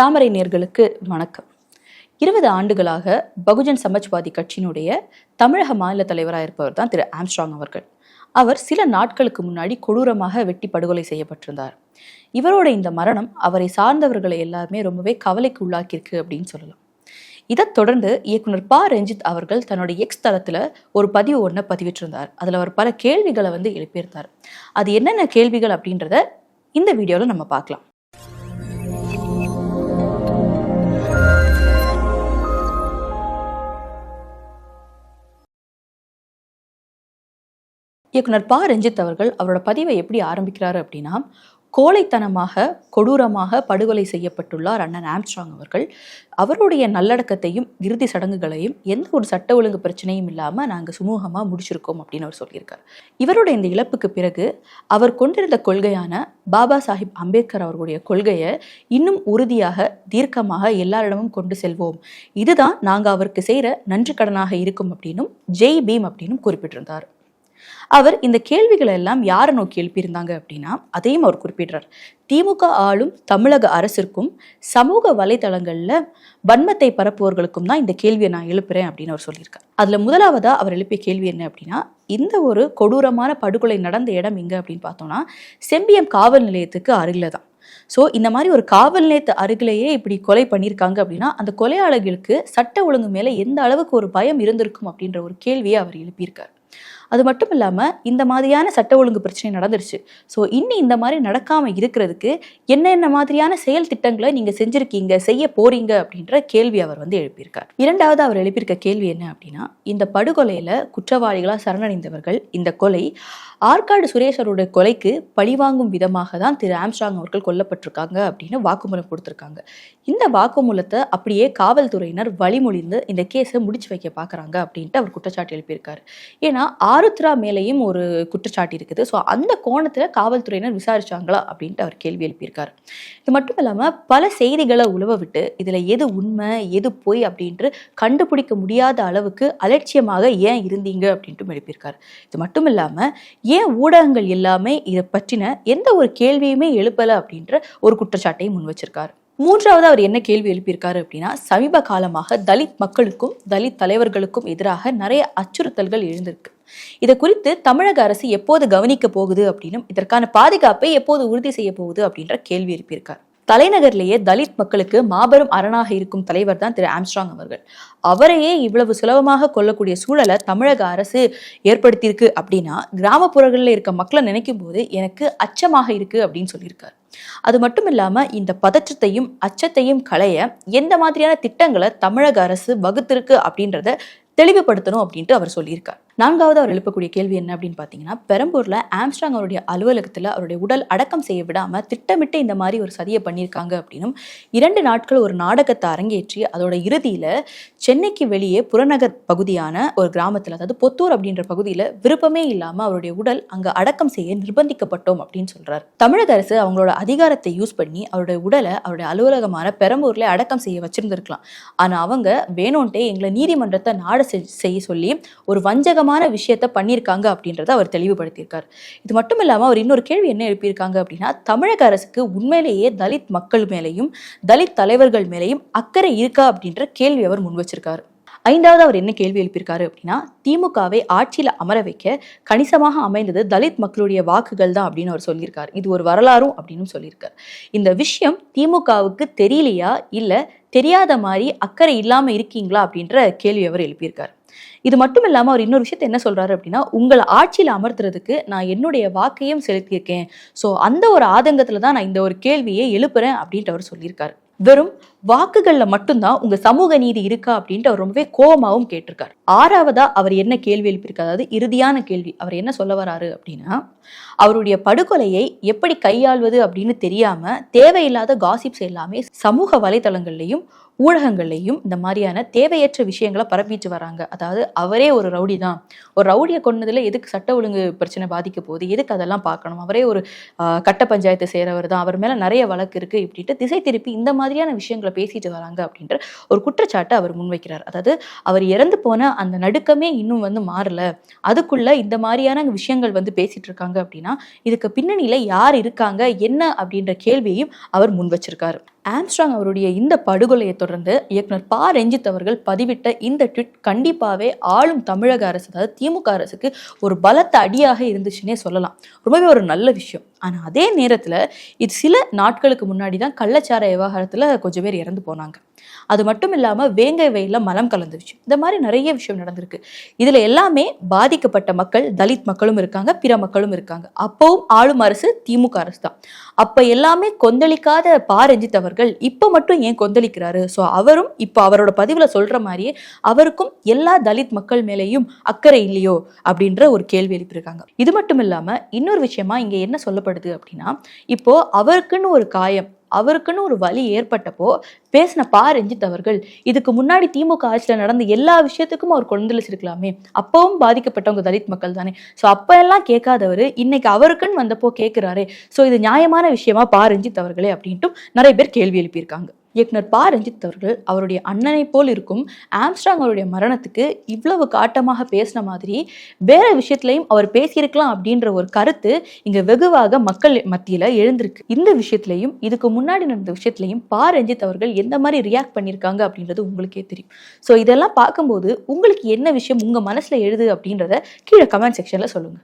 தாமரை நேர்களுக்கு வணக்கம். இருபது ஆண்டுகளாக பகுஜன் சமாஜ்வாதி கட்சியினுடைய தமிழக மாநில தலைவராக இருப்பவர் தான் திரு ஆம்ஸ்ட்ராங் அவர்கள். அவர் சில நாட்களுக்கு முன்னாடி கொடூரமாக வெட்டி படுகொலை செய்யப்பட்டிருந்தார். இவரோட இந்த மரணம் அவரை சார்ந்தவர்களை எல்லாருமே ரொம்பவே கவலைக்கு உள்ளாக்கியிருக்கு அப்படின்னு சொல்லலாம். இதைத் தொடர்ந்து இயக்குனர் ப. ரஞ்சித் அவர்கள் தன்னுடைய எக்ஸ் தளத்தில் ஒரு பதிவு ஒன்றை பதிவிட்டிருந்தார். அதில் அவர் பல கேள்விகளை வந்து எழுப்பியிருந்தார். அது என்னென்ன கேள்விகள் அப்படின்றத இந்த வீடியோவில் நம்ம பார்க்கலாம். இயக்குனர் பா. ரஞ்சித் அவர்கள் அவரோட பதிவை எப்படி ஆரம்பிக்கிறாரு அப்படின்னா கோழைத்தனமாக கொடூரமாக படுகொலை செய்யப்பட்டுள்ளார் அண்ணன் ஆம்ஸ்ட்ராங் அவர்கள். அவருடைய நல்லடக்கத்தையும் இறுதி சடங்குகளையும் எந்த ஒரு சட்ட ஒழுங்கு பிரச்சனையும் இல்லாமல் நாங்கள் சுமூகமாக முடிச்சிருக்கோம் அப்படின்னு அவர் சொல்லியிருக்கார். இவருடைய இந்த இழப்புக்கு பிறகு அவர் கொண்டிருந்த கொள்கையான பாபா சாஹிப் அம்பேத்கர் அவர்களுடைய கொள்கையை இன்னும் உறுதியாக தீர்க்கமாக எல்லாரிடமும் கொண்டு செல்வோம். இதுதான் நாங்கள் அவருக்கு செய்கிற நன்றி கடனாக இருக்கும் அப்படின்னும் ஜெய் பீம் அப்படின்னும் குறிப்பிட்டிருந்தார். அவர் இந்த கேள்விகளை எல்லாம் யாரை நோக்கி எழுப்பியிருந்தாங்க அப்படின்னா அதையும் அவர் குறிப்பிடுறார். திமுக ஆளும் தமிழக அரசிற்கும் சமூக வலைதளங்கள்ல வன்மத்தை பரப்புவர்களுக்கும் தான் இந்த கேள்வியை நான் எழுப்புறேன் அப்படின்னு அவர் சொல்லியிருக்கார். அதுல முதலாவதா அவர் எழுப்பிய கேள்வி என்ன அப்படின்னா இந்த ஒரு கொடூரமான படுகொலை நடந்த இடம் எங்க அப்படின்னு பார்த்தோம்னா செம்பியம் காவல் நிலையத்துக்கு அருகில தான். ஸோ இந்த மாதிரி ஒரு காவல் நிலையத்து அருகிலேயே இப்படி கொலை பண்ணியிருக்காங்க அப்படின்னா அந்த கொலையாளர்களுக்கு சட்ட ஒழுங்கு மேலே எந்த அளவுக்கு ஒரு பயம் இருந்திருக்கும் அப்படின்ற ஒரு கேள்வியை அவர் எழுப்பியிருக்கார். அது மட்டும் இல்லாமல் இந்த மாதிரியான சட்ட ஒழுங்கு பிரச்சனை நடந்துருச்சு. ஸோ இன்னி இந்த மாதிரி நடக்காமல் இருக்கிறதுக்கு என்னென்ன மாதிரியான செயல் திட்டங்களை நீங்கள் செஞ்சுருக்கீங்க செய்ய போறீங்க அப்படின்ற கேள்வி அவர் வந்து எழுப்பியிருக்கார். இரண்டாவது அவர் எழுப்பியிருக்க கேள்வி என்ன அப்படின்னா இந்த படுகொலையில் குற்றவாளிகளாக சரணடைந்தவர்கள் இந்த கொலை ஆற்காடு சுரேஷ் கொலைக்கு பழிவாங்கும் விதமாக தான் திரு ஆம்ஸ்ட்ராங் அவர்கள் கொல்லப்பட்டிருக்காங்க அப்படின்னு வாக்குமூலம் கொடுத்துருக்காங்க. இந்த வாக்குமூலத்தை அப்படியே காவல்துறையினர் வழிமொழிந்து இந்த கேஸை முடிச்சு வைக்க பார்க்குறாங்க அப்படின்ட்டு அவர் குற்றச்சாட்டு எழுப்பியிருக்காரு. ஏன்னா ஆருத்ரா மேலேயும் ஒரு குற்றச்சாட்டு இருக்குது. ஸோ அந்த கோணத்தில் காவல்துறையினர் விசாரிச்சாங்களா அப்படின்ட்டு அவர் கேள்வி எழுப்பியிருக்காரு. இது மட்டும் இல்லாமல் பல செய்திகளை உழவ விட்டு இதில் எது உண்மை எது பொய் அப்படின்ட்டு கண்டுபிடிக்க முடியாத அளவுக்கு அலட்சியமாக ஏன் இருந்தீங்க அப்படின்ட்டும் எழுப்பியிருக்காரு. இது மட்டும் இல்லாமல் ஏன் ஊடகங்கள் எல்லாமே இதை பற்றின எந்த ஒரு கேள்வியுமே எழுப்பலை அப்படின்ற ஒரு குற்றச்சாட்டையும் முன் வச்சிருக்காரு மூன்றாவது அவர் என்ன கேள்வி எழுப்பியிருக்காரு அப்படின்னா சமீப காலமாக தலித் மக்களுக்கும் தலித் தலைவர்களுக்கும் எதிராக நிறைய அச்சுறுத்தல்கள் எழுந்திருக்கு. இதை குறித்து தமிழக அரசு எப்போது கவனிக்க போகுது அப்படின்னும் இதற்கான பாதுகாப்பை எப்போது உறுதி செய்ய போகுது அப்படின்ற கேள்வி எழுப்பியிருக்கார். தலைநகர்லேயே தலித் மக்களுக்கு மாபெரும் அரணாக இருக்கும் தலைவர் தான் திரு ஆம்ஸ்ட்ராங் அவர்கள். அவரையே இவ்வளவு சுலபமாக கொள்ளக்கூடிய சூழலை தமிழக அரசு ஏற்படுத்தியிருக்கு அப்படின்னா கிராமப்புறங்களில் இருக்க மக்களை நினைக்கும் போது எனக்கு அச்சமாக இருக்கு அப்படின்னு சொல்லியிருக்காரு. அது மட்டும் இல்லாம இந்த பதற்றத்தையும் அச்சத்தையும் களைய எந்த மாதிரியான திட்டங்களை தமிழக அரசு வகுத்திருக்கு அப்படின்றத தெளிவுபடுத்தணும் அப்படின்ட்டு அவர் சொல்லியிருக்கார். நான்காவது அவர் எழுப்பக்கூடிய கேள்வி என்ன அப்படின்னு பார்த்தீங்கன்னா பெரம்பூரில் ஆம்ஸ்ட்ராங் அவருடைய அலுவலகத்தில் அவருடைய உடல் அடக்கம் செய்ய விடாமல் திட்டமிட்டு இந்த மாதிரி ஒரு சதியை பண்ணியிருக்காங்க அப்படின்னும் இரண்டு நாட்கள் ஒரு நாடகத்தை அரங்கேற்றி அதோட இறுதியில் சென்னைக்கு வெளியே புறநகர் பகுதியான ஒரு கிராமத்தில் அதாவது பொத்தூர் அப்படின்ற பகுதியில் விருப்பமே இல்லாமல் அவருடைய உடல் அங்கே அடக்கம் செய்ய நிர்பந்திக்கப்பட்டோம் அப்படின்னு சொல்கிறார் தமிழக அரசு அவங்களோட அதிகாரத்தை யூஸ் பண்ணி அவருடைய உடலை அவருடைய அலுவலகமான பெரம்பூரில் அடக்கம் செய்ய வச்சிருந்திருக்கலாம். ஆனால் அவங்க வேணும்ட்டே எங்களை நீதிமன்றத்தை நாட செய்ய சொல்லி ஒரு முக்கியமான விஷயத்த பண்ணியிருக்காங்க அப்படின்றத அவர் தெளிவுபடுத்தியிருக்கார். இது மட்டும் இல்லாமல் அவர் இன்னொரு கேள்வி என்ன எழுப்பியிருக்காங்க அப்படின்னா தமிழக அரசுக்கு உண்மையிலேயே தலித் மக்கள் மேலேயும் தலித் தலைவர்கள் மேலேயும் அக்கறை இருக்கா அப்படின்ற கேள்வி அவர் முன் வச்சிருக்காரு. ஐந்தாவது அவர் என்ன கேள்வி எழுப்பியிருக்காரு அப்படின்னா திமுகவை ஆட்சியில் அமர வைக்க கணிசமாக அமைந்தது தலித் மக்களுடைய வாக்குகள் தான் அப்படின்னு அவர் சொல்லியிருக்காரு. இது ஒரு வரலாறும் அப்படின்னு சொல்லியிருக்காரு. இந்த விஷயம் திமுகவுக்கு தெரியலையா? இல்லை தெரியாத மாதிரி அக்கறை இல்லாமல் இருக்கீங்களா அப்படின்ற கேள்வி அவர் எழுப்பியிருக்காரு. இது மட்டும் இல்லாமல் அவர் இன்னொரு விஷயத்த என்ன சொல்றாரு அப்படின்னா உங்களை ஆட்சியில் அமர்த்துறதுக்கு நான் என்னுடைய வாக்கையும் செலுத்தியிருக்கேன். ஸோ அந்த ஒரு ஆதங்கத்தில் தான் நான் இந்த ஒரு கேள்வியை எழுப்புறேன் அப்படின்ட்டு அவர் சொல்லியிருக்காரு. வெறும் வாக்குகளில் மட்டும்தான் உங்க சமூக நீதி இருக்கா அப்படின்ட்டு அவர் ரொம்பவே கோபமாகவும் கேட்டிருக்காரு. ஆறாவதா அவர் என்ன கேள்வி எழுப்பியிருக்காரு? அதாவது இறுதியான கேள்வி. அவர் என்ன சொல்ல வராரு அப்படின்னா அவருடைய படுகொலையை எப்படி கையாள்வது அப்படின்னு தெரியாம தேவையில்லாத காசிப்ஸ் எல்லாமே சமூக வலைதளங்கள்லையும் ஊடகங்கள்லையும் இந்த மாதிரியான தேவையற்ற விஷயங்களை பரப்பிட்டு வராங்க. அதாவது அவரே ஒரு ரவுடி தான். ஒரு ரவுடியை கொண்டதில் எதுக்கு சட்ட ஒழுங்கு பிரச்சனை பாதிக்க போகுது? எதுக்கு அதெல்லாம் பார்க்கணும்? அவரே ஒரு கட்ட பஞ்சாயத்து சேரவர் தான். அவர் மேலே நிறைய வழக்கு இருக்குது இப்படின்ட்டு திசை திருப்பி இந்த மாதிரியான விஷயங்களை பேசிட்டு வராங்க அப்படின்ற ஒரு குற்றச்சாட்டை அவர் முன்வைக்கிறார். அதாவது அவர் இறந்து போன அந்த நடுக்கமே இன்னும் வந்து மாறல. அதுக்குள்ள இந்த மாதிரியான விஷயங்கள் வந்து பேசிட்டு இருக்காங்க அப்படின்னா இதுக்கு பின்னணியில யார் இருக்காங்க என்ன அப்படின்ற கேள்வியையும் அவர் முன் வச்சிருக்காரு ஆம்ஸ்ட்ராங் அவருடைய இந்த படுகொலையை தொடர்ந்து இயக்குனர் பா. ரஞ்சித் அவர்கள் பதிவிட்ட இந்த ட்விட் கண்டிப்பாகவே ஆளும் தமிழக அரசு அதாவது திமுக அரசுக்கு ஒரு பலத்த அடியாக இருந்துச்சுன்னே சொல்லலாம். ரொம்பவே ஒரு நல்ல விஷயம். ஆனால் அதே நேரத்தில் இது சில நாட்களுக்கு முன்னாடி தான் கள்ளச்சார விவகாரத்தில் கொஞ்சம் பேர் இறந்து போனாங்க. அது மட்டும் இல்லாமல் வேங்கை வயலில் மலம் கலந்துருச்சு. இந்த மாதிரி நிறைய விஷயம் நடந்திருக்கு. இதில் எல்லாமே பாதிக்கப்பட்ட மக்கள் தலித் மக்களும் இருக்காங்க பிற மக்களும் இருக்காங்க. அப்பவும் ஆளும் அரசு திமுக அரசு தான். அப்போ எல்லாமே கொந்தளிக்காத பா ரஞ்சித் அவர்கள் இப்போ மட்டும் ஏன் கொந்தளிக்கிறாரு? ஸோ அவரும் இப்போ அவரோட பதிவில் சொல்கிற மாதிரியே அவருக்கும் எல்லா தலித் மக்கள் மேலேயும் அக்கறை இல்லையோ? அப்படின்ற ஒரு கேள்வி எழுப்பியிருக்காங்க. இது மட்டும் இல்லாமல் இன்னொரு விஷயமா இங்கே என்ன சொல்லப்படுது அப்படின்னா இப்போ அவருக்குன்னு ஒரு காயம் அவருக்குன்னு ஒரு வழி ஏற்பட்டப்போ பேசின பா ரஞ்சித் அவர்கள் இதுக்கு முன்னாடி திமுக ஆட்சியில் நடந்த எல்லா விஷயத்துக்கும் அவர் கொந்தளிச்சிருக்கலாமே அப்பவும் பாதிக்கப்பட்டவங்க தலித் மக்கள் தானே. ஸோ அப்போ எல்லாம் கேட்காதவர் இன்னைக்கு அவருக்குன்னு வந்தப்போ கேட்குறாரு. ஸோ இது நியாயமான விஷயமா பா ரஞ்சித் அவர்களே அப்படின்ட்டு நிறைய பேர் கேள்வி எழுப்பியிருக்காங்க. இயக்குனர் பா. ரஞ்சித் அவர்கள் அவருடைய அண்ணனை போல் இருக்கும் ஆம்ஸ்ட்ராங் அவருடைய மரணத்துக்கு இவ்வளவு காட்டமாக பேசின மாதிரி வேற விஷயத்துலையும் அவர் பேசியிருக்கலாம் அப்படின்ற ஒரு கருத்து இங்க வெகுவாக மக்கள் மத்தியில எழுந்திருக்கு. இந்த விஷயத்துலையும் இதுக்கு முன்னாடி நடந்த விஷயத்துலையும் பா. ரஞ்சித் அவர்கள் எந்த மாதிரி ரியாக்ட் பண்ணியிருக்காங்க அப்படின்றது உங்களுக்கே தெரியும். ஸோ இதெல்லாம் பார்க்கும்போது உங்களுக்கு என்ன விஷயம் உங்க மனசுல எழுது அப்படின்றத கீழே கமெண்ட் செக்ஷன்ல சொல்லுங்க.